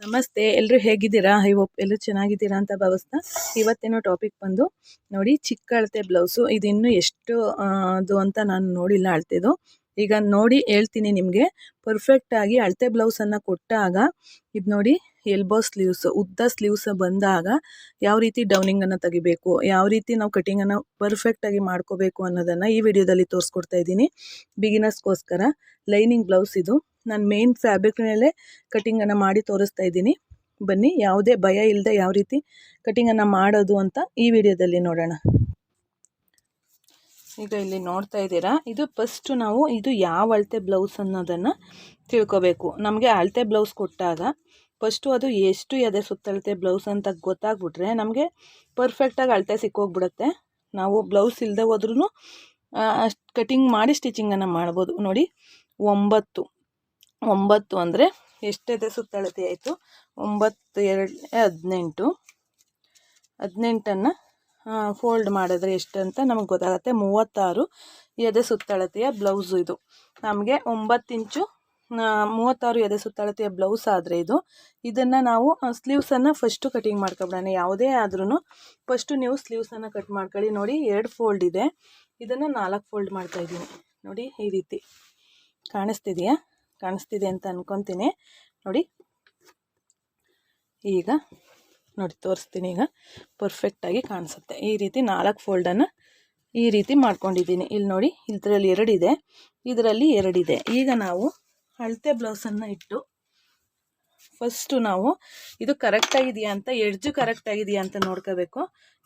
ನಮಸ್ತೆ ಎಲ್ಲರೂ ಹೇಗಿದ್ದೀರಾ? ಐ ಹೋಪ್ ಎಲ್ಲರೂ ಚೆನ್ನಾಗಿದ್ದೀರಾ ಅಂತ ಭಾವಿಸ್ತಾ ಇವತ್ತೇನೋ ಟಾಪಿಕ್ ಬಂದು ನೋಡಿ ಚಿಕ್ಕ ಅಳತೆ ಬ್ಲೌಸು ಇನ್ನೂ ಎಷ್ಟು ಅದು ಅಂತ ನಾನು ನೋಡಿಲ್ಲ ಅಳತೆದು. ಈಗ ನೋಡಿ ಹೇಳ್ತೀನಿ ನಿಮಗೆ. ಪರ್ಫೆಕ್ಟಾಗಿ ಅಳತೆ ಬ್ಲೌಸನ್ನು ಕೊಟ್ಟಾಗ ಇದು ನೋಡಿ ಎಲ್ಬೋ ಸ್ಲೀವ್ಸ್ ಉದ್ದ ಸ್ಲೀವ್ಸ್ ಬಂದಾಗ ಯಾವ ರೀತಿ ಡೌನಿಂಗನ್ನು ತೆಗಿಬೇಕು, ಯಾವ ರೀತಿ ನಾವು ಕಟಿಂಗನ್ನು ಪರ್ಫೆಕ್ಟಾಗಿ ಮಾಡ್ಕೋಬೇಕು ಅನ್ನೋದನ್ನು ಈ ವಿಡಿಯೋದಲ್ಲಿ ತೋರಿಸ್ಕೊಡ್ತಾ ಇದ್ದೀನಿ. ಬಿಗಿನರ್ಸ್ಗೋಸ್ಕರ ಲೈನಿಂಗ್ ಬ್ಲೌಸ್ ಇದು. ನಾನು ಮೇನ್ ಫ್ಯಾಬ್ರಿಕ್ ಮೇಲೆ ಕಟಿಂಗನ್ನು ಮಾಡಿ ತೋರಿಸ್ತಾ ಇದ್ದೀನಿ. ಬನ್ನಿ, ಯಾವುದೇ ಭಯ ಇಲ್ಲದೆ ಯಾವ ರೀತಿ ಕಟಿಂಗನ್ನು ಮಾಡೋದು ಅಂತ ಈ ವಿಡಿಯೋದಲ್ಲಿ ನೋಡೋಣ. ಈಗ ಇಲ್ಲಿ ನೋಡ್ತಾ ಇದ್ದೀರಾ, ಇದು ಫಸ್ಟು ನಾವು ಇದು ಯಾವ ಅಳತೆ ಬ್ಲೌಸ್ ಅನ್ನೋದನ್ನು ತಿಳ್ಕೊಬೇಕು. ನಮಗೆ ಅಳತೆ ಬ್ಲೌಸ್ ಕೊಟ್ಟಾಗ ಫಸ್ಟು ಅದು ಎಷ್ಟು ಎದೆ ಸುತ್ತಳತೆ ಬ್ಲೌಸ್ ಅಂತ ಗೊತ್ತಾಗ್ಬಿಟ್ರೆ ನಮಗೆ ಪರ್ಫೆಕ್ಟಾಗಿ ಅಳತೆ ಸಿಕ್ಕೋಗ್ಬಿಡುತ್ತೆ. ನಾವು ಬ್ಲೌಸ್ ಇಲ್ಲದೆ ಹೋದ್ರೂ ಕಟಿಂಗ್ ಮಾಡಿ ಸ್ಟಿಚಿಂಗನ್ನು ಮಾಡ್ಬೋದು. ನೋಡಿ, ಒಂಬತ್ತು. ಒಂಬತ್ತು ಅಂದರೆ ಎಷ್ಟೆದೆ ಸುತ್ತಳತೆ ಆಯಿತು? ಒಂಬತ್ತು, ಎರಡು, ಹದಿನೆಂಟು. ಹದಿನೆಂಟನ್ನು ಫೋಲ್ಡ್ ಮಾಡಿದ್ರೆ ಎಷ್ಟು ಅಂತ ನಮಗೆ ಗೊತ್ತಾಗುತ್ತೆ. ಮೂವತ್ತಾರು ಎದೆ ಸುತ್ತಳತೆಯ ಬ್ಲೌಸು ಇದು. ನಮಗೆ ಒಂಬತ್ತು ಇಂಚು ಮೂವತ್ತಾರು ಎದೆ ಸುತ್ತಳತೆಯ ಬ್ಲೌಸ್ ಆದರೆ ಇದು. ಇದನ್ನು ನಾವು ಸ್ಲೀವ್ಸನ್ನು ಫಸ್ಟು ಕಟಿಂಗ್ ಮಾಡ್ಕೊಬಿಡೋಣ. ಯಾವುದೇ ಆದ್ರೂ ಫಸ್ಟು ನೀವು ಸ್ಲೀವ್ಸನ್ನು ಕಟ್ ಮಾಡ್ಕೊಳ್ಳಿ. ನೋಡಿ, ಎರಡು ಫೋಲ್ಡ್ ಇದೆ. ಇದನ್ನು ನಾಲ್ಕು ಫೋಲ್ಡ್ ಮಾಡ್ತಾಯಿದ್ದೀನಿ ನೋಡಿ, ಈ ರೀತಿ. ಕಾಣಿಸ್ತಿದೆಯಾ? ಕಾಣಿಸ್ತಿದೆ ಅಂತ ಅನ್ಕೊತೀನಿ. ನೋಡಿ. ಈಗ ನೋಡಿ, ತೋರಿಸ್ತೀನಿ ಈಗ. ಪರ್ಫೆಕ್ಟಾಗಿ ಕಾಣಿಸುತ್ತೆ. ಈ ರೀತಿ ನಾಲ್ಕು ಫೋಲ್ಡನ್ನು ಈ ರೀತಿ ಮಾಡ್ಕೊಂಡಿದ್ದೀನಿ. ಇಲ್ಲಿ ನೋಡಿ, ಇದರಲ್ಲಿ ಎರಡಿದೆ. ಇದರಲ್ಲಿ ಎರಡಿದೆ. ಈಗ ನಾವು ಅಳತೆ ಬ್ಲೌಸನ್ನು ಇಟ್ಟು ಫಸ್ಟು ನಾವು ಇದು ಕರೆಕ್ಟಾಗಿದೆಯಾ ಅಂತ ಎಡ್ಜು ಕರೆಕ್ಟಾಗಿದೆಯಾ ಅಂತ ನೋಡ್ಕೋಬೇಕು.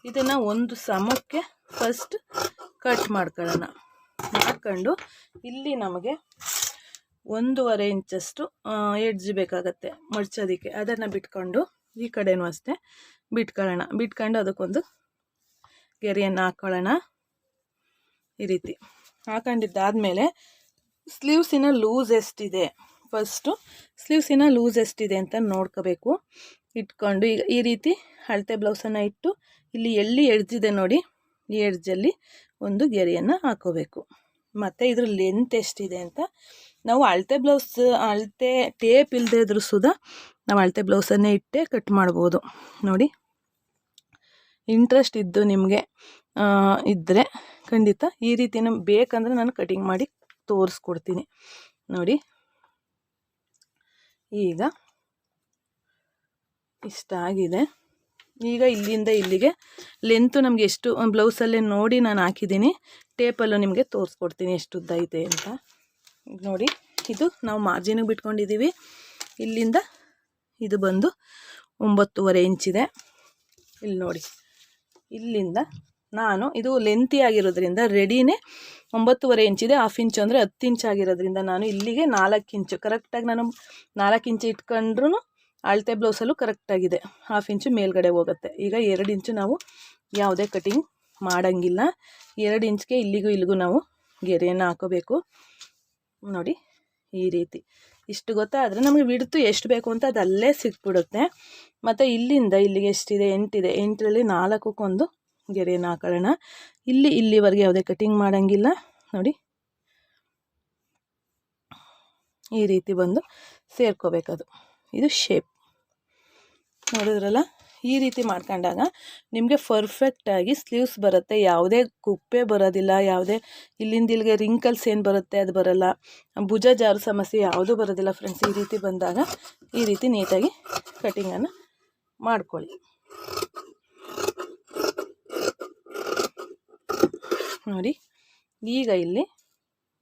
ಇದನ್ನು ಒಂದು ಸಮಕ್ಕೆ ಫಸ್ಟ್ ಕಟ್ ಮಾಡ್ಕೊಳ್ಳೋಣ. ಮಾಡ್ಕೊಂಡು ಇಲ್ಲಿ ನಮಗೆ ಒಂದೂವರೆ ಇಂಚಷ್ಟು ಎಡ್ಜ್ ಬೇಕಾಗತ್ತೆ ಮಡ್ಚೋದಕ್ಕೆ. ಅದನ್ನು ಬಿಟ್ಕೊಂಡು ಈ ಕಡೆನೂ ಅಷ್ಟೇ ಬಿಟ್ಕೊಳ್ಳೋಣ. ಬಿಟ್ಕೊಂಡು ಅದಕ್ಕೊಂದು ಗೆರೆಯನ್ನು ಹಾಕ್ಕೊಳ್ಳೋಣ ಈ ರೀತಿ. ಹಾಕೊಂಡಿದ್ದಾದಮೇಲೆ ಸ್ಲೀವ್ಸಿನ ಲೂಸ್ ಎಷ್ಟಿದೆ? ಫಸ್ಟು ಸ್ಲೀವ್ಸಿನ ಲೂಸ್ ಎಷ್ಟಿದೆ ಅಂತ ನೋಡ್ಕೋಬೇಕು. ಇಟ್ಕೊಂಡು ಈಗ ಈ ರೀತಿ ಅಳತೆ ಬ್ಲೌಸನ್ನು ಇಟ್ಟು ಇಲ್ಲಿ ಎಲ್ಲಿ ಎಡ್ಜಿದೆ ನೋಡಿ. ಈ ಎಡ್ಜಲ್ಲಿ ಒಂದು ಗೆರೆಯನ್ನು ಹಾಕೋಬೇಕು. ಮತ್ತು ಇದ್ರ ಲೆಂತ್ ಎಷ್ಟಿದೆ ಅಂತ ನಾವು ಅಳತೆ ಬ್ಲೌಸ್, ಅಳತೆ ಟೇಪ್ ಇಲ್ಲದೆ ಇದ್ರೂ ಸುದ ನಾವು ಅಳತೆ ಬ್ಲೌಸನ್ನೇ ಇಟ್ಟೇ ಕಟ್ ಮಾಡ್ಬೋದು. ನೋಡಿ. ಇಂಟ್ರೆಸ್ಟ್ ಇದ್ದು ನಿಮಗೆ ಇದ್ದರೆ ಖಂಡಿತ ಈ ರೀತಿ ಬೇಕಂದ್ರೆ ನಾನು ಕಟಿಂಗ್ ಮಾಡಿ ತೋರಿಸ್ಕೊಡ್ತೀನಿ. ನೋಡಿ. ಈಗ ಇಷ್ಟ ಆಗಿದೆ. ಈಗ ಇಲ್ಲಿಂದ ಇಲ್ಲಿಗೆ ಲೆಂತು ನಮಗೆ ಎಷ್ಟು, ಬ್ಲೌಸಲ್ಲೇ ನೋಡಿ ನಾನು ಹಾಕಿದ್ದೀನಿ. ಟೇಪಲ್ಲೂ ನಿಮಗೆ ತೋರಿಸ್ಕೊಡ್ತೀನಿ ಎಷ್ಟು ಐತೆ ಅಂತ. ನೋಡಿ, ಇದು ನಾವು ಮಾರ್ಜಿನಿಗೆ ಬಿಟ್ಕೊಂಡಿದ್ದೀವಿ ಇಲ್ಲಿಂದ ಇದು ಬಂದು ಒಂಬತ್ತುವರೆ ಇಂಚಿದೆ ಇಲ್ಲಿ ನೋಡಿ, ಇಲ್ಲಿಂದ ನಾನು, ಇದು ಲೆಂತಿ ಆಗಿರೋದ್ರಿಂದ ರೆಡಿನೇ ಒಂಬತ್ತುವರೆ ಇಂಚಿದೆ ಹಾಫ್ ಇಂಚು ಅಂದರೆ ಹತ್ತು ಇಂಚ್ ಆಗಿರೋದ್ರಿಂದ ನಾನು ಇಲ್ಲಿಗೆ ನಾಲ್ಕು ಇಂಚು ಕರೆಕ್ಟಾಗಿ ನಾನು ನಾಲ್ಕು ಇಂಚು ಇಟ್ಕೊಂಡ್ರೂ ಅಳತೆ ಬ್ಲೌಸಲ್ಲೂ ಕರೆಕ್ಟಾಗಿದೆ ಹಾಫ್ ಇಂಚು ಮೇಲ್ಗಡೆ ಹೋಗುತ್ತೆ. ಈಗ ಎರಡು ಇಂಚು ನಾವು ಯಾವುದೇ ಕಟಿಂಗ್ ಮಾಡೋಂಗಿಲ್ಲ. ಎರಡು ಇಂಚ್ಗೆ ಇಲ್ಲಿಗೂ ಇಲ್ಲಿಗೂ ನಾವು ಗೆರೆಯನ್ನು ಹಾಕೋಬೇಕು. ನೋಡಿ, ಈ ರೀತಿ. ಇಷ್ಟು ಗೊತ್ತಾದರೆ ನಮಗೆ ಬಿಡ್ತು ಎಷ್ಟು ಬೇಕು ಅಂತ ಅದಲ್ಲೇ ಸಿಕ್ಬಿಡುತ್ತೆ. ಮತ್ತು ಇಲ್ಲಿಂದ ಇಲ್ಲಿಗೆ ಎಷ್ಟಿದೆ? ಎಂಟಿದೆ. ಎಂಟರಲ್ಲಿ ನಾಲ್ಕಕ್ಕೊಂದು ಗೆರೆಯನ್ನು ಹಾಕೊಳ್ಳೋಣ ಇಲ್ಲಿ, ಇಲ್ಲಿವರೆಗೆ ಯಾವುದೇ ಕಟಿಂಗ್ ಮಾಡೋಂಗಿಲ್ಲ. ನೋಡಿ. ಈ ರೀತಿ ಬಂದು ಸೇರ್ಕೋಬೇಕದು. ಇದು ಶೇಪ್. ನೋಡಿದ್ರಲ್ಲ? ಈ ರೀತಿ ಮಾಡ್ಕೊಂಡಾಗ ನಿಮಗೆ ಪರ್ಫೆಕ್ಟಾಗಿ ಸ್ಲೀವ್ಸ್ ಬರುತ್ತೆ. ಯಾವುದೇ ಕುಪ್ಪೆ ಬರೋದಿಲ್ಲ, ಯಾವುದೇ ಇಲ್ಲಿಂದ ಇಲ್ಲಿಗೆ ರಿಂಕಲ್ಸ್ ಏನು ಬರುತ್ತೆ ಅದು ಬರಲ್ಲ. ಭುಜ ಜಾರು ಸಮಸ್ಯೆ ಯಾವುದೂ ಬರೋದಿಲ್ಲ ಫ್ರೆಂಡ್ಸ್ ಈ ರೀತಿ ಬಂದಾಗ ಈ ರೀತಿ ನೀಟಾಗಿ ಕಟಿಂಗನ್ನು ಮಾಡ್ಕೊಳ್ಳಿ. ನೋಡಿ, ಈಗ ಇಲ್ಲಿ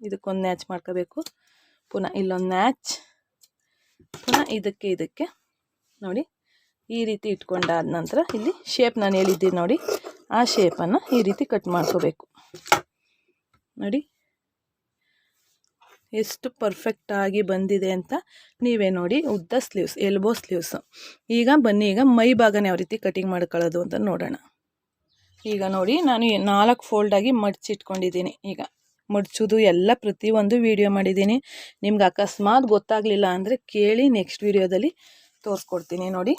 ಇದಕ್ಕೊಂದು ನ್ಯಾಚ್ ಮಾಡ್ಕೋಬೇಕು. ಪುನಃ ಇಲ್ಲೊಂದು ನ್ಯಾಚ್ ಪುನಃ ಇದಕ್ಕೆ ಇದಕ್ಕೆ ನೋಡಿ ಈ ರೀತಿ ಇಟ್ಕೊಂಡಾದ ನಂತರ ಇಲ್ಲಿ ಶೇಪ್ ನಾನು ಹೇಳಿದ್ದೀನಿ ನೋಡಿ. ಆ ಶೇಪನ್ನು ಈ ರೀತಿ ಕಟ್ ಮಾಡ್ಕೋಬೇಕು. ನೋಡಿ. ಎಷ್ಟು ಪರ್ಫೆಕ್ಟಾಗಿ ಬಂದಿದೆ ಅಂತ ನೀವೇ ನೋಡಿ. ಉದ್ದ ಸ್ಲೀವ್ಸ್ ಎಲ್ಬೋ ಸ್ಲೀವ್ಸ್ ಈಗ ಬನ್ನಿ, ಈಗ ಮೈ ಭಾಗನ ಯಾವ ರೀತಿ ಕಟಿಂಗ್ ಮಾಡ್ಕೊಳ್ಳೋದು ಅಂತ ನೋಡೋಣ. ಈಗ ನೋಡಿ, ನಾನು ನಾಲ್ಕು ಫೋಲ್ಡಾಗಿ ಮಡ್ಚಿಟ್ಕೊಂಡಿದ್ದೀನಿ. ಈಗ ಮಡ್ಚೋದು ಎಲ್ಲ ಪ್ರತಿಯೊಂದು ವೀಡಿಯೋ ಮಾಡಿದ್ದೀನಿ. ನಿಮ್ಗೆ ಅಕಸ್ಮಾತ್ ಗೊತ್ತಾಗಲಿಲ್ಲ ಅಂದರೆ ಕೇಳಿ ನೆಕ್ಸ್ಟ್ ವೀಡಿಯೋದಲ್ಲಿ ತೋರಿಸ್ಕೊಡ್ತೀನಿ ನೋಡಿ.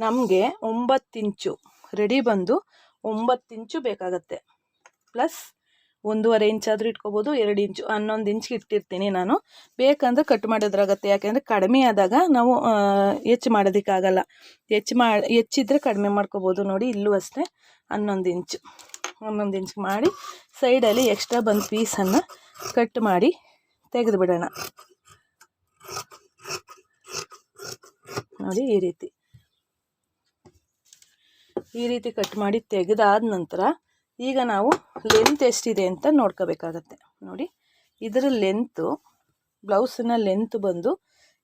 ನಮಗೆ ಒಂಬತ್ತು ಇಂಚು ರೆಡಿ ಬಂದು ಒಂಬತ್ತು ಇಂಚು ಬೇಕಾಗತ್ತೆ. ಪ್ಲಸ್ ಒಂದೂವರೆ ಇಂಚಾದರೂ ಇಟ್ಕೋಬೋದು, ಎರಡು ಇಂಚು, ಹನ್ನೊಂದು ಇಂಚಿಗೆ ಇಟ್ಟಿರ್ತೀನಿ ನಾನು. ಬೇಕಂದ್ರೆ ಕಟ್ ಮಾಡೋದ್ರಾಗತ್ತೆ. ಯಾಕೆಂದರೆ ಕಡಿಮೆ ಆದಾಗ ನಾವು ಹೆಚ್ಚು ಮಾಡೋದಕ್ಕಾಗಲ್ಲ. ಹೆಚ್ಚು ಮಾ, ಹೆಚ್ಚಿದ್ರೆ ಕಡಿಮೆ ಮಾಡ್ಕೋಬೋದು ನೋಡಿ, ಇಲ್ಲೂ ಅಷ್ಟೇ. ಹನ್ನೊಂದು ಇಂಚು, ಹನ್ನೊಂದು ಇಂಚ್ ಮಾಡಿ ಸೈಡಲ್ಲಿ ಎಕ್ಸ್ಟ್ರಾ ಬಂದು ಪೀಸನ್ನು ಕಟ್ ಮಾಡಿ ತೆಗೆದು ಬಿಡೋಣ ನೋಡಿ ಈ ರೀತಿ. ಈ ರೀತಿ ಕಟ್ ಮಾಡಿ ತೆಗೆದಾದ ನಂತರ ಈಗ ನಾವು ಲೆಂತ್ ಎಷ್ಟಿದೆ ಅಂತ ನೋಡ್ಕೋಬೇಕಾಗತ್ತೆ. ನೋಡಿ, ಇದರ ಲೆಂತು ಬ್ಲೌಸಿನ ಲೆಂತ್ ಬಂದು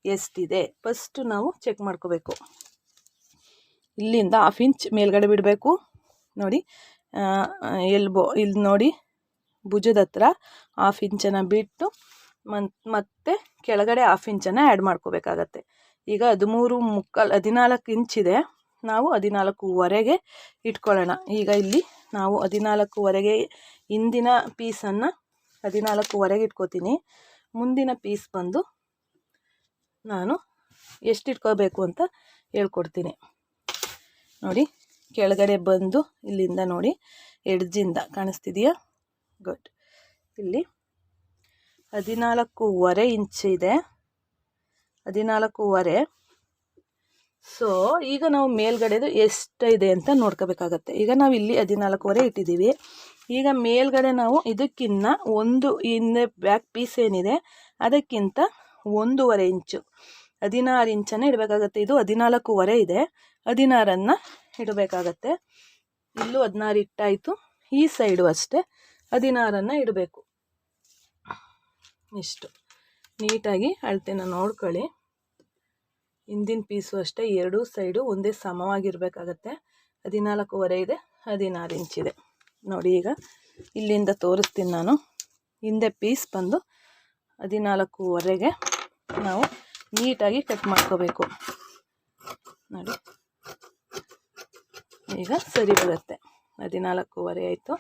ಎಷ್ಟಿದೆ? ಫಸ್ಟು ನಾವು ಚೆಕ್ ಮಾಡ್ಕೋಬೇಕು. ಇಲ್ಲಿಂದ ಹಾಫ್ ಇಂಚ್ ಮೇಲ್ಗಡೆ ಬಿಡಬೇಕು. ನೋಡಿ ಎಲ್ಬೋ ಇಲ್ಲಿ ನೋಡಿ, ಭುಜದ ಹತ್ರ ಹಾಫ್ ಇಂಚನ್ನು ಬಿಟ್ಟು ಮತ್ತೆ ಕೆಳಗಡೆ ಹಾಫ್ ಇಂಚನ್ನು ಆ್ಯಡ್ ಮಾಡ್ಕೋಬೇಕಾಗತ್ತೆ. ಈಗ ಹದಿಮೂರು ಮುಕ್ಕಾಲು, ಹದಿನಾಲ್ಕು ಇಂಚಿದೆ ನಾವು ಹದಿನಾಲ್ಕೂವರೆಗೆ ಇಟ್ಕೊಳ್ಳೋಣ. ಈಗ ಇಲ್ಲಿ ನಾವು ಹದಿನಾಲ್ಕೂವರೆಗೆ ಹಿಂದಿನ ಪೀಸನ್ನು ಹದಿನಾಲ್ಕೂವರೆಗೆ ಇಟ್ಕೋತೀನಿ. ಮುಂದಿನ ಪೀಸ್ ಬಂದು ನಾನು ಎಷ್ಟು ಇಟ್ಕೋಬೇಕು ಅಂತ ಹೇಳ್ಕೊಡ್ತೀನಿ. ನೋಡಿ, ಕೆಳಗಡೆ ಬಂದು ಇಲ್ಲಿಂದ ನೋಡಿ, ಎಡ್ಜಿಂದ ಕಾಣಿಸ್ತಿದೆಯಾ? ಗುಡ್ ಇಲ್ಲಿ ಹದಿನಾಲ್ಕೂವರೆ ಇಂಚ್ ಇದೆ. ಹದಿನಾಲ್ಕೂವರೆ ಸೊ ಈಗ ನಾವು ಮೇಲ್ಗಡೆದು ಎಷ್ಟಿದೆ ಅಂತ ನೋಡ್ಕೋಬೇಕಾಗತ್ತೆ. ಈಗ ನಾವು ಇಲ್ಲಿ ಹದಿನಾಲ್ಕುವರೆ ಇಟ್ಟಿದ್ದೀವಿ. ಈಗ ಮೇಲ್ಗಡೆ ನಾವು ಇದಕ್ಕಿನ್ನ ಒಂದು ಹಿಂದೆ ಬ್ಯಾಕ್ ಪೀಸ್ ಏನಿದೆ, ಅದಕ್ಕಿಂತ ಒಂದೂವರೆ ಇಂಚು. ಹದಿನಾರು ಇಂಚನ್ನು ಇಡಬೇಕಾಗತ್ತೆ. ಇದು ಹದಿನಾಲ್ಕೂವರೆ ಇದೆ. ಹದಿನಾರನ್ನು ಇಡಬೇಕಾಗತ್ತೆ. ಇಲ್ಲೂ ಹದಿನಾರು ಇಟ್ಟಾಯಿತು. ಈ ಸೈಡು ಅಷ್ಟೇ. ಹದಿನಾರನ್ನು ಇಡಬೇಕು. ಇಷ್ಟು. ನೀಟಾಗಿ ಅಳತೆನ ನೋಡ್ಕೊಳ್ಳಿ. ಹಿಂದಿನ ಪೀಸು ಅಷ್ಟೇ, ಎರಡೂ ಸೈಡು ಒಂದೇ ಸಮವಾಗಿರಬೇಕಾಗತ್ತೆ. ಹದಿನಾಲ್ಕೂವರೆ ಇದೆ, ಹದಿನಾರು ಇಂಚಿದೆ ನೋಡಿ ಈಗ, ಇಲ್ಲಿಂದ ತೋರಿಸ್ತೀನಿ ನಾನು. ಹಿಂದೆ ಪೀಸ್ ಬಂದು ಹದಿನಾಲ್ಕೂವರೆಗೆ ನಾವು ನೀಟಾಗಿ ಕಟ್ ಮಾಡ್ಕೋಬೇಕು. ನೋಡಿ, ಈಗ ಸರಿ ಬರುತ್ತೆ. ಹದಿನಾಲ್ಕೂವರೆ ಆಯಿತು.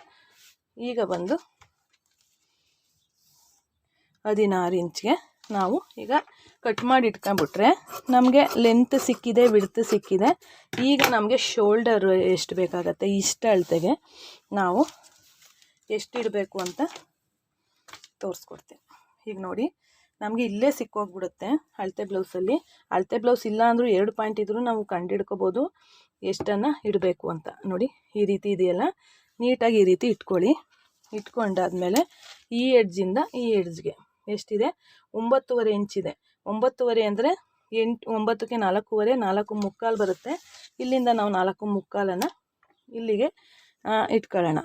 ಈಗ ಬಂದು ಹದಿನಾರು ಇಂಚ್ಗೆ ನಾವು ಈಗ ಕಟ್ ಮಾಡಿ ಇಟ್ಕೊಂಬಿಟ್ರೆ ನಮಗೆ ಲೆಂತ್ ಸಿಕ್ಕಿದೆ ವಿಡ್ತ್ ಸಿಕ್ಕಿದೆ. ಈಗ ನಮಗೆ ಶೋಲ್ಡರ್ ಎಷ್ಟು ಬೇಕಾಗತ್ತೆ, ಇಷ್ಟು ಅಳತೆಗೆ ನಾವು ಎಷ್ಟು ಇಡಬೇಕು ಅಂತ ತೋರಿಸ್ಕೊಡ್ತೀನಿ. ಈಗ ನೋಡಿ, ನಮಗೆ ಇಲ್ಲೇ ಸಿಕ್ಕೋಗ್ಬಿಡುತ್ತೆ ಅಳತೆ ಬ್ಲೌಸಲ್ಲಿ ಅಳತೆ ಬ್ಲೌಸ್ ಇಲ್ಲ ಅಂದರೂ ಎರಡು ಪಾಯಿಂಟ್ ಇದ್ದರೂ ನಾವು ಕಂಡು ಎಷ್ಟನ್ನು ಇಡಬೇಕು ಅಂತ. ನೋಡಿ, ಈ ರೀತಿ ಇದೆಯಲ್ಲ, ನೀಟಾಗಿ ಈ ರೀತಿ ಇಟ್ಕೊಳ್ಳಿ. ಇಟ್ಕೊಂಡಾದ್ಮೇಲೆ ಈ ಎಡ್ಜಿಂದ ಈ ಎಡ್ಜ್ಗೆ ಎಷ್ಟಿದೆ? ಒಂಬತ್ತುವರೆ ಇಂಚಿದೆ ಒಂಬತ್ತುವರೆ ಅಂದರೆ ಎಂಟು, ಒಂಬತ್ತಕ್ಕೆ ನಾಲ್ಕೂವರೆ, ನಾಲ್ಕು ಮುಕ್ಕಾಲು ಬರುತ್ತೆ. ಇಲ್ಲಿಂದ ನಾವು ನಾಲ್ಕು ಮುಕ್ಕಾಲನ್ನು ಇಲ್ಲಿಗೆ ಇಟ್ಕೊಳ್ಳೋಣ.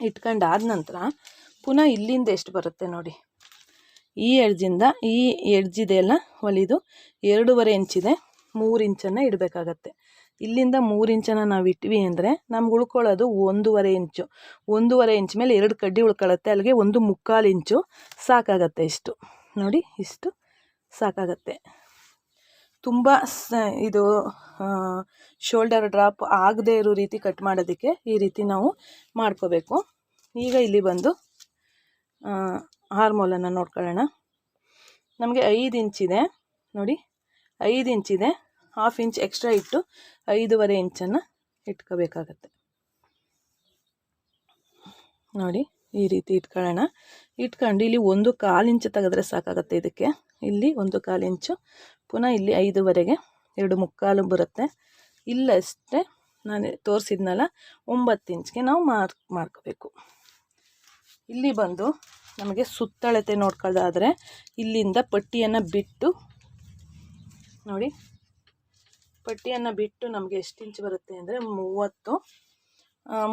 ಇಟ್ಕೊಂಡಾದ ನಂತರ ಪುನಃ ಇಲ್ಲಿಂದ ಎಷ್ಟು ಬರುತ್ತೆ ನೋಡಿ. ಈ ಎಡ್ಜಿಂದ ಈ ಎಡ್ಜಿದೆಯಲ್ಲ ಹೊಲಿದು ಎರಡೂವರೆ ಇಂಚಿದೆ, ಮೂರು ಇಂಚನ್ನು ಇಡಬೇಕಾಗತ್ತೆ. ಇಲ್ಲಿಂದ ಮೂರು ಇಂಚನ್ನು ನಾವು ಇಟ್ವಿ ಅಂದರೆ ನಮ್ಗೆ ಉಳ್ಕೊಳ್ಳೋದು ಒಂದೂವರೆ ಇಂಚು. ಒಂದೂವರೆ ಇಂಚ್ ಮೇಲೆ ಎರಡು ಕಡ್ಡಿ ಉಳ್ಕೊಳ್ಳುತ್ತೆ ಅಲ್ಲಿಗೆ ಒಂದು ಮುಕ್ಕಾಲು ಇಂಚು ಸಾಕಾಗತ್ತೆ ಇಷ್ಟು. ನೋಡಿ ಇಷ್ಟು ಸಾಕಾಗತ್ತೆ. ತುಂಬ ಸ ಇದು ಶೋಲ್ಡರ್ ಡ್ರಾಪ್ ಆಗದೇ ಇರೋ ರೀತಿ ಕಟ್ ಮಾಡೋದಕ್ಕೆ ಈ ರೀತಿ ನಾವು ಮಾಡ್ಕೋಬೇಕು. ಈಗ ಇಲ್ಲಿ ಬಂದು ಹಾರ್ಮೋಲನ್ನು ನೋಡ್ಕೊಳ್ಳೋಣ. ನಮಗೆ ಐದು ಇಂಚಿದೆ ನೋಡಿ, ಐದು ಇಂಚಿದೆ ಹಾಫ್ ಇಂಚ್ ಎಕ್ಸ್ಟ್ರಾ ಇಟ್ಟು ಐದೂವರೆ ಇಂಚನ್ನು ಇಟ್ಕೋಬೇಕಾಗತ್ತೆ. ನೋಡಿ ಈ ರೀತಿ ಇಟ್ಕೊಳ್ಳೋಣ. ಇಟ್ಕೊಂಡು ಇಲ್ಲಿ ಒಂದು ಕಾಲು ಇಂಚು ತೆಗೆದ್ರೆ ಸಾಕಾಗುತ್ತೆ ಇದಕ್ಕೆ. ಇಲ್ಲಿ ಒಂದು ಕಾಲು ಇಂಚು. ಪುನಃ ಇಲ್ಲಿ ಐದುವರೆಗೆ ಎರಡು ಮುಕ್ಕಾಲು ಬರುತ್ತೆ. ಇಲ್ಲಷ್ಟೇ ನಾನು ತೋರಿಸಿದ್ನಲ್ಲ, ಒಂಬತ್ತು ಇಂಚ್ಗೆ ನಾವು ಮಾರ್ಕ್ ಮಾಡ್ಕೋಬೇಕು ಇಲ್ಲಿ ಬಂದು ನಮಗೆ ಸುತ್ತಳತೆ ನೋಡ್ಕೊಳ್ಳೋದಾದರೆ ಇಲ್ಲಿಂದ ಪಟ್ಟಿಯನ್ನು ಬಿಟ್ಟು, ನೋಡಿ, ಪಟ್ಟಿಯನ್ನು ಬಿಟ್ಟು ನಮಗೆ ಎಷ್ಟು ಇಂಚ್ ಬರುತ್ತೆ ಅಂದರೆ ಮೂವತ್ತು.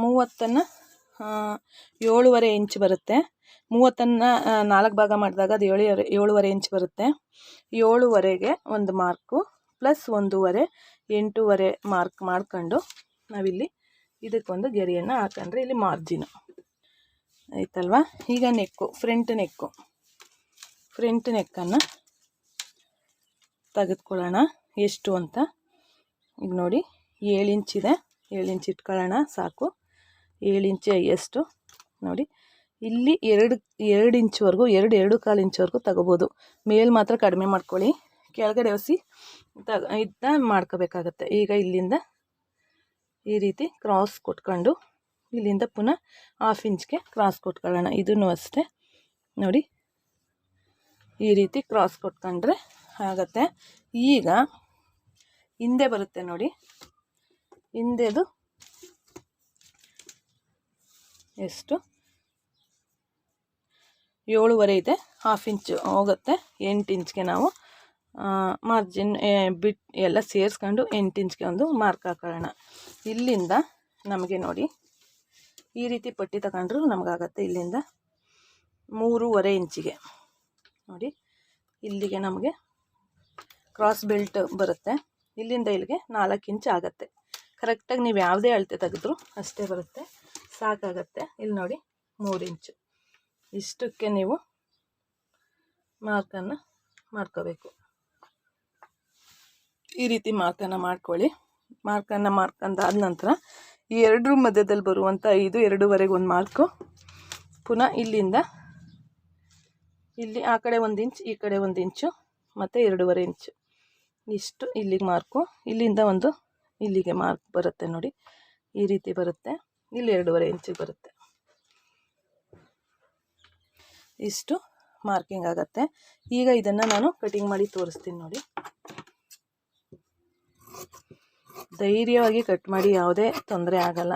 ಮೂವತ್ತನ್ನು ಏಳುವರೆ ಇಂಚ್ ಬರುತ್ತೆ. ಮೂವತ್ತನ್ನು ನಾಲ್ಕು ಭಾಗ ಮಾಡಿದಾಗ ಅದು ಏಳು, ಏಳುವರೆ ಇಂಚ್ ಬರುತ್ತೆ. ಏಳುವರೆಗೆ ಒಂದು ಮಾರ್ಕು, ಪ್ಲಸ್ ಒಂದೂವರೆ, ಎಂಟೂವರೆ ಮಾರ್ಕ್ ಮಾಡ್ಕೊಂಡು ನಾವಿಲ್ಲಿ ಇದಕ್ಕೊಂದು ಗೆರೆಯನ್ನು ಹಾಕೊಂಡ್ರೆ ಇಲ್ಲಿ ಮಾರ್ಜಿನು. ಆಯ್ತಲ್ವಾ? ಈಗ ನೆಕ್ಕು, ಫ್ರಂಟ್ ನೆಕ್ಕು. ಫ್ರಂಟ್ ನೆಕ್ಕನ್ನು ತೆಗೆದುಕೊಳ್ಳೋಣ. ಎಷ್ಟು ಅಂತ? ಈಗ ನೋಡಿ, ಏಳು ಇಂಚಿದೆ ಏಳು ಇಂಚ್ ಇಟ್ಕೊಳ್ಳೋಣ, ಸಾಕು. ಏಳು ಇಂಚು ಎಷ್ಟು? ನೋಡಿ. ಇಲ್ಲಿ ಎರಡು ಎರಡು ಇಂಚುವರೆಗೂ, ಎರಡು ಎರಡು ಕಾಲು ಇಂಚ್ವರೆಗೂ ತಗೋಬೋದು. ಮೇಲ್ ಮಾತ್ರ ಕಡಿಮೆ ಮಾಡ್ಕೊಳ್ಳಿ. ಕೆಳಗಡೆ ಒಸಿ ತಗ ಇದನ್ನ ಮಾಡ್ಕೋಬೇಕಾಗತ್ತೆ. ಈಗ ಇಲ್ಲಿಂದ ಈ ರೀತಿ ಕ್ರಾಸ್ ಕೊಟ್ಕೊಂಡು ಇಲ್ಲಿಂದ ಪುನಃ ಹಾಫ್ ಇಂಚ್ಗೆ ಕ್ರಾಸ್ ಕೊಟ್ಕೊಳ್ಳೋಣ. ಇದನ್ನು ಅಷ್ಟೇ. ನೋಡಿ. ಈ ರೀತಿ ಕ್ರಾಸ್ ಕೊಟ್ಕೊಂಡ್ರೆ ಆಗತ್ತೆ. ಈಗ ಹಿಂದೆ ಬರುತ್ತೆ ನೋಡಿ. ಹಿಂದೆದು ಎಷ್ಟು? ಏಳುವರೆ ಇದೆ. ಹಾಫ್ ಇಂಚು ಹೋಗುತ್ತೆ. ಎಂಟು ಇಂಚ್ಗೆ ನಾವು ಮಾರ್ಜಿನ್ ಬಿಟ್ ಎಲ್ಲ ಸೇರಿಸ್ಕೊಂಡು ಎಂಟು ಇಂಚ್ಗೆ ಒಂದು ಮಾರ್ಕ್ ಹಾಕೊಳ್ಳೋಣ ಇಲ್ಲಿಂದ ನಮಗೆ ನೋಡಿ, ಈ ರೀತಿ ಪಟ್ಟಿ ತಗೊಂಡ್ರು ನಮಗಾಗತ್ತೆ ಇಲ್ಲಿಂದ ಮೂರುವರೆ ಇಂಚಿಗೆ. ನೋಡಿ, ಇಲ್ಲಿಗೆ ನಮಗೆ ಕ್ರಾಸ್ ಬೆಲ್ಟ್ ಬರುತ್ತೆ. ಇಲ್ಲಿಂದ ಇಲ್ಲಿಗೆ ನಾಲ್ಕು ಇಂಚ್ ಆಗುತ್ತೆ. ಕರೆಕ್ಟಾಗಿ ನೀವು ಯಾವುದೇ ಅಳತೆ ತೆಗೆದ್ರು ಅಷ್ಟೇ ಬರುತ್ತೆ. ಸಾಕಾಗತ್ತೆ. ಇಲ್ಲಿ ನೋಡಿ ಮೂರು ಇಂಚು ಇಷ್ಟಕ್ಕೆ ನೀವು ಮಾರ್ಕನ್ನು ಮಾಡ್ಕೋಬೇಕು. ಈ ರೀತಿ ಮಾರ್ಕನ್ನು ಮಾಡ್ಕೊಳ್ಳಿ. ಮಾರ್ಕನ್ನು ಮಾರ್ಕಂದಾದ ನಂತರ ಈ ಎರಡರ ಮಧ್ಯದಲ್ಲಿ ಬರುವಂಥ ಐದು, ಎರಡೂವರೆಗೆ ಒಂದು ಮಾರ್ಕು ಪುನಃ ಇಲ್ಲಿಂದ ಇಲ್ಲಿ ಆ ಕಡೆ ಒಂದು ಇಂಚ್ ಈ ಕಡೆ ಒಂದು ಇಂಚು ಮತ್ತು ಎರಡೂವರೆ ಇಂಚು ಇಷ್ಟು ಇಲ್ಲಿಗೆ ಮಾರ್ಕು ಇಲ್ಲಿಂದ ಒಂದು ಇಲ್ಲಿಗೆ ಮಾರ್ಕ್ ಬರುತ್ತೆ ನೋಡಿ. ಈ ರೀತಿ ಬರುತ್ತೆ. ಇಲ್ಲಿ ಎರಡೂವರೆ ಇಂಚಿಗೆ ಬರುತ್ತೆ. ಇಷ್ಟು ಮಾರ್ಕಿಂಗ್ ಆಗುತ್ತೆ. ಈಗ ಇದನ್ನು ನಾನು ಕಟಿಂಗ್ ಮಾಡಿ ತೋರಿಸ್ತೀನಿ ನೋಡಿ. ಧೈರ್ಯವಾಗಿ ಕಟ್ ಮಾಡಿ ಯಾವುದೇ ತೊಂದರೆ ಆಗಲ್ಲ.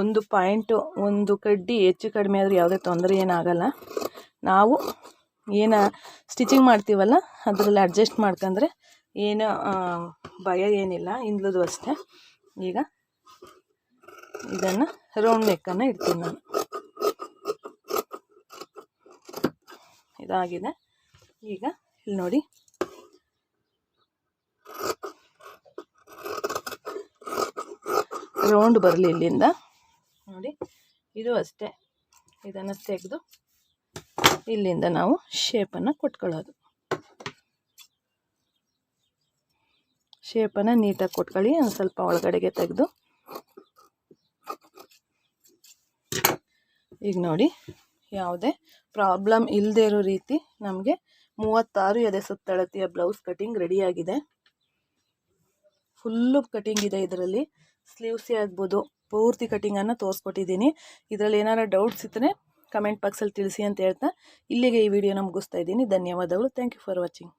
ಒಂದು ಪಾಯಿಂಟು, ಒಂದು ಕಡ್ಡಿ ಹೆಚ್ಚು ಕಡಿಮೆ ಆದರೂ ಯಾವುದೇ ತೊಂದರೆ ಏನಾಗಲ್ಲ. ನಾವು ಏನು ಸ್ಟಿಚಿಂಗ್ ಮಾಡ್ತೀವಲ್ಲ, ಅದರಲ್ಲಿ ಅಡ್ಜಸ್ಟ್ ಮಾಡ್ಕೊಂಡ್ರೆ ಏನು ಭಯ ಏನಿಲ್ಲ. ಇಂದ್ಲದು ಅಷ್ಟೇ. ಈಗ ಇದನ್ನು ರೌಂಡ್ ನೆಕ್ಕನ್ನು ಇಡ್ತೀನಿ ನಾನು. ಇದಾಗಿದೆ. ಈಗ ಇಲ್ಲಿ ನೋಡಿ. ರೌಂಡ್ ಬರಲಿ ಇಲ್ಲಿಂದ. ನೋಡಿ, ಇದು ಅಷ್ಟೇ. ಇದನ್ನು ತೆಗೆದು ಇಲ್ಲಿಂದ ನಾವು ಶೇಪನ್ನು ಕೊಟ್ಕೊಳ್ಳೋದು. ಶೇಪನ್ನು ನೀಟಾಗಿ ಕೊಟ್ಕೊಳ್ಳಿ, ಒಂದು ಸ್ವಲ್ಪ ಒಳಗಡೆಗೆ ತೆಗೆದು ಈಗ ನೋಡಿ, ಯಾವುದೇ ಪ್ರಾಬ್ಲಮ್ ಇಲ್ಲದೆ ಇರೋ ರೀತಿ ನಮಗೆ ಮೂವತ್ತಾರು ಎದೆ ಸುತ್ತಳತೆಯ ಬ್ಲೌಸ್ ಕಟಿಂಗ್ ರೆಡಿಯಾಗಿದೆ ಫುಲ್ಲು ಕಟಿಂಗ್ ಇದೆ ಇದರಲ್ಲಿ. ಸ್ಲೀವ್ಸೇ ಆಗ್ಬೋದು. ಪೂರ್ತಿ ಕಟಿಂಗನ್ನು ತೋರಿಸ್ಕೊಟ್ಟಿದ್ದೀನಿ. ಇದರಲ್ಲಿ ಏನಾರು ಡೌಟ್ಸ್ ಇದ್ದರೆ ಕಮೆಂಟ್ ಬಾಕ್ಸಲ್ಲಿ ತಿಳಿಸಿ ಅಂತ ಹೇಳ್ತಾ ಇಲ್ಲಿಗೆ ಈ ವಿಡಿಯೋನ ಮುಗಿಸ್ತಾ ಇದ್ದೀನಿ. ಧನ್ಯವಾದಗಳು. Thank you for watching